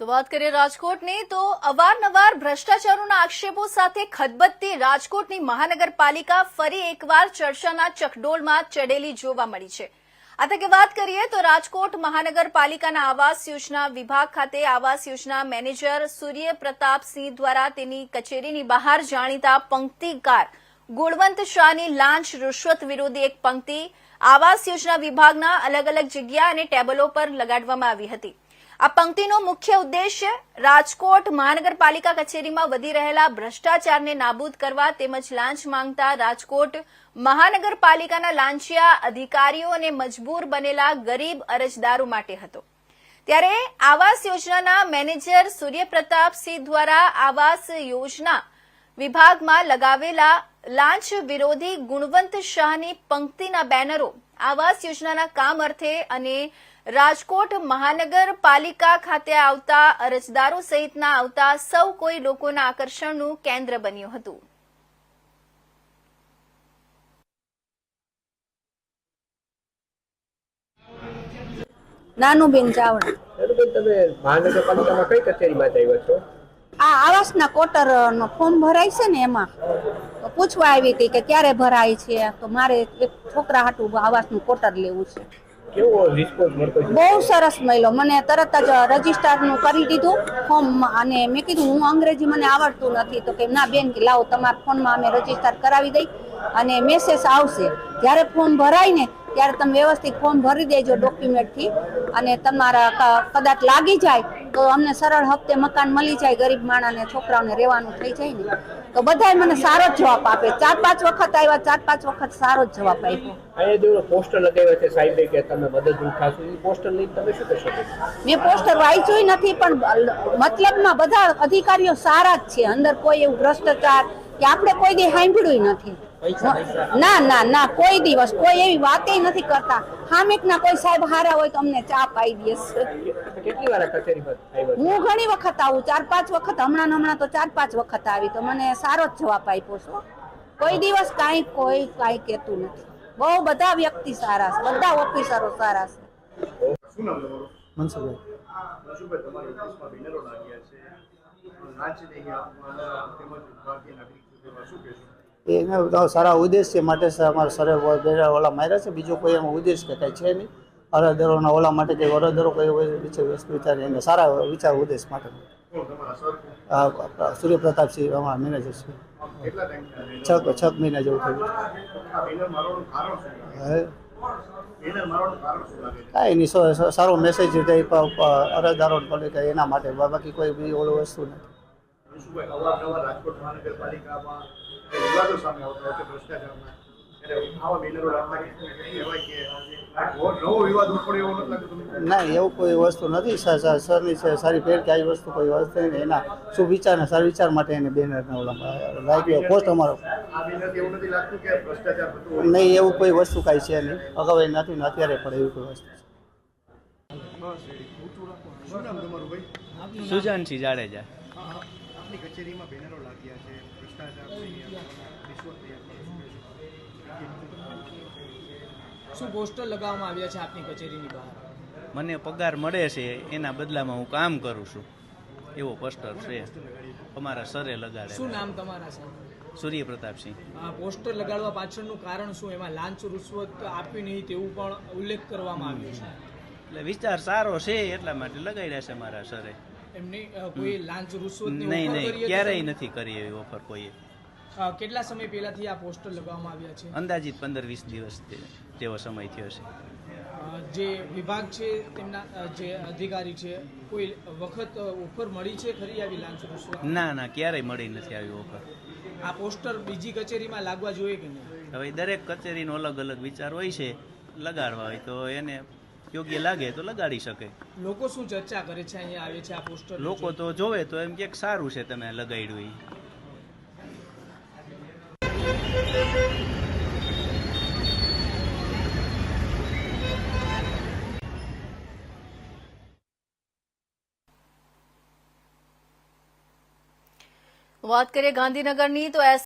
તો વાત કરીએ રાજકોટની, તો અવારનવાર ભ્રષ્ટાચારોના આક્ષેપો સાથે ખદબદતી રાજકોટની મહાનગરપાલિકા ફરી એકવાર ચર્ચાના ચકડોળમાં ચડેલી જોવા મળી છે. આ તકે વાત કરીએ તો રાજકોટ મહાનગરપાલિકાના આવાસ યોજના વિભાગ ખાતે આવાસ યોજના મેનેજર સૂર્ય પ્રતાપસિંહ દ્વારા તેની કચેરીની બહાર જાણીતા પંક્તિકાર ગુણવંત શાહની લાંચ રૂશ્વત વિરોધી એક પંક્તિ આવાસ યોજના વિભાગના અલગ અલગ જગ્યા અને ટેબલો પર લગાડવામાં આવી હતી. આ પંક્તિનો મુખ્ય ઉદ્દેશ્ય રાજકોટ મહાનગરપાલિકા કચેરીમાં વધી રહેલા ભ્રષ્ટાચારને નાબૂદ કરવા તેમજ લાંચ માંગતા રાજકોટ મહાનગરપાલિકાના લાંચિયા અધિકારીઓ અને મજબૂર બનેલા ગરીબ અરજદારો માટે હતો. ત્યારે આવાસ યોજનાના મેનેજર સૂર્યપ્રતાપસિંહ દ્વારા આવાસ યોજના વિભાગમાં લગાવેલા લાંચ વિરોધી ગુણવંત શાહની પંક્તિના બેનરો આવાસ યોજનાના કામ અર્થે અને રાજકોટ મહાનગરપાલિકા ખાતે આવતા અરજદારો સહિતના આવતા સૌ કોઈ લોકોના આકર્ષણનું કેન્દ્ર બન્યું હતું. નાનુબેન ચાવડા. બેન તમે મહાનગરપાલિકામાં કઈ કચેરીમાં આવ્યા છો? આ આવાસના કોટર નો ફોર્મ ભરાય છે ને એમાં? પૂછવા આવી હતી કે ક્યારે ભરાય છે? તો મારે એક છોકરા હાટું આવાસનું કોટર લેવું છે. બહુ સરસ મળ્યો. મને તરત જ રજીસ્ટરનું કરી દીધું ફોર્મ અને મેં કીધું હું અંગ્રેજી મને આવડતું નથી. તો કે ના બેન કે લાવો તમારા ફોનમાં અમે રજિસ્ટર કરાવી દઈ અને મેસેજ આવશે. જ્યારે ફોર્મ ભરાય ને ત્યારે તમે વ્યવસ્થિત ફોર્મ ભરી દેજો ડોક્યુમેન્ટથી અને તમારા કદાચ લાગી જાય તો અમને સરળ હપ્તે મકાન મળી જાય ગરીબ માણાને છોકરાઓને રહેવાનું થઈ જાય ને. તો બધાય મને સારો જ જવાબ આપે. ચાર પાંચ વખત આવ્યા ચાર પાંચ વખત સારો જ જવાબ આપ્યો. પોસ્ટર લગાવ્યા છે સાહેબે કે તમે મદદરૂપ થશો પોસ્ટર લઈને તમે શું કરશો? મેં પોસ્ટર વાંચ્યું નથી પણ મતલબમાં બધા અધિકારીઓ સારા જ છે. અંદર કોઈ એવું ભ્રષ્ટાચાર કે આપણે કોઈ દે સાંભળ્યું નથી. ના ના ના કોઈ દિવસ કોઈ એવી વાતે નથી કરતા. હામેક ના કોઈ સાહેબ હારા હોય તો અમને ચા પાઈ દે કેટલી વાર હું ઘણી વખત આવું ચાર પાંચ વખત હમણાં હમણાં તો ચાર પાંચ વખત આવી તો મને સારો જ જવાબ આપ્યો છો કોઈ દિવસ કાંઈ કોઈ કાંઈ કહેતું નથી. બહુ બધા વ્યક્તિ સારા છે બધા ઓફિસરો સારા છે. શું નામ તમારું? મનસુખભાઈ. રસુભાઈ તમારી ઓફિસમાં બેનરો લાગ્યા છે. લાંચ નહીં આપવાના તેમજ ભારતીય નાગરિક શું કહેશો? એને સારા ઉદ્દેશ છે માટે અમારા સરે ઓલા માર્યા છે, બીજો કોઈ એમાં ઉદ્દેશ કે કાંઈ છે નહીં. અરદરોના ઓલા માટે કંઈ વરદરો કોઈ હોય વસ્તુ વિચાર એને સારા વિચાર ઉદ્દેશ માટે. સૂર્યપ્રતાપસિંહ અમારા મેનેજર છે. છ છ મહિના જેવું થયું. કાંઈ નહીં સારો મેસેજ અરજદારો એના માટે, બાકી કોઈ બીજી ઓલું વસ્તુ નથી. વિવાદો સામે આવતા હોય છે ના એવું કોઈ વસ્તુ નથી. સરની છે સારી ફેર કે આવી વસ્તુ કોઈ વસ્તુ નહીં એના સુવિચાર વિચાર ને સારા વિચાર માટે એને બેનર લાગ્યો. પોસ્ટ અમારો આ બેનરથી એવું નથી લાગતું કે ભ્રષ્ટાચાર થતું હોય? નહીં એવું કોઈ વસ્તુ કાંઈ છે નહીં. અગાઉ એ નથી ને અત્યારે પણ એવી કોઈ વસ્તુ છે. શું નામ તમારું ભાઈ સુજાનસિંહ જાડેજા આપની કચેરીમાં બેનરો લાગ્યા છે. ભ્રષ્ટાચાર. શું પોસ્ટર લગાવવામાં આવ્યા છે આપની કચેરીની બહાર? મને પગાર મળે છે એના બદલામાં હું કામ કરું છું. એવો પોસ્ટર છે. અમારા સરે લગાડે શું નામ તમારા સર? સૂર્ય પ્રતાપસિંહ આ પોસ્ટર લગાડવા પાછળનું કારણ શું? એમાં લાંચ રૂશ્વત આપવી નહીં તેવું પણ ઉલ્લેખ કરવામાં આવ્યો છે. એટલે વિચાર સારો છે એટલા માટે લગાડ્યા છે મારા સરે એમની કોઈ લાંચ રૂશ્વત નહીં નહીં ક્યારેય નથી કરી એવી ઓફર કોઈએ. કેટલા સમય પહેલાથી આ પોસ્ટર લગાવવામાં આવ્યા છે? અંદાજિત પંદર વીસ દિવસ તેવો જેવો સમય થયો છે. જે વિભાગ છે તેમના જે અધિકારી છે કોઈ વખત ઓફર મળી છે ખરી આવી લાંચ રૂશ્વત ના ના ક્યારેય મળી નથી આવી ઓફર. આ પોસ્ટર બીજી કચેરીમાં લાગવા જોઈએ કે નહીં? હવે દરેક કચેરીનો અલગ અલગ વિચાર હોય છે લગાડવા હોય તો એને યોગ્ય લાગે તો લગાડી શકે. લોકો શું ચર્ચા કરે છે અહીંયા આવે છે આ પોસ્ટર લોકો તો જોવે તો એમ કે સારું છે તમે લગાડ્યું વાત કરીએ ગાંધીનગરની તો એસ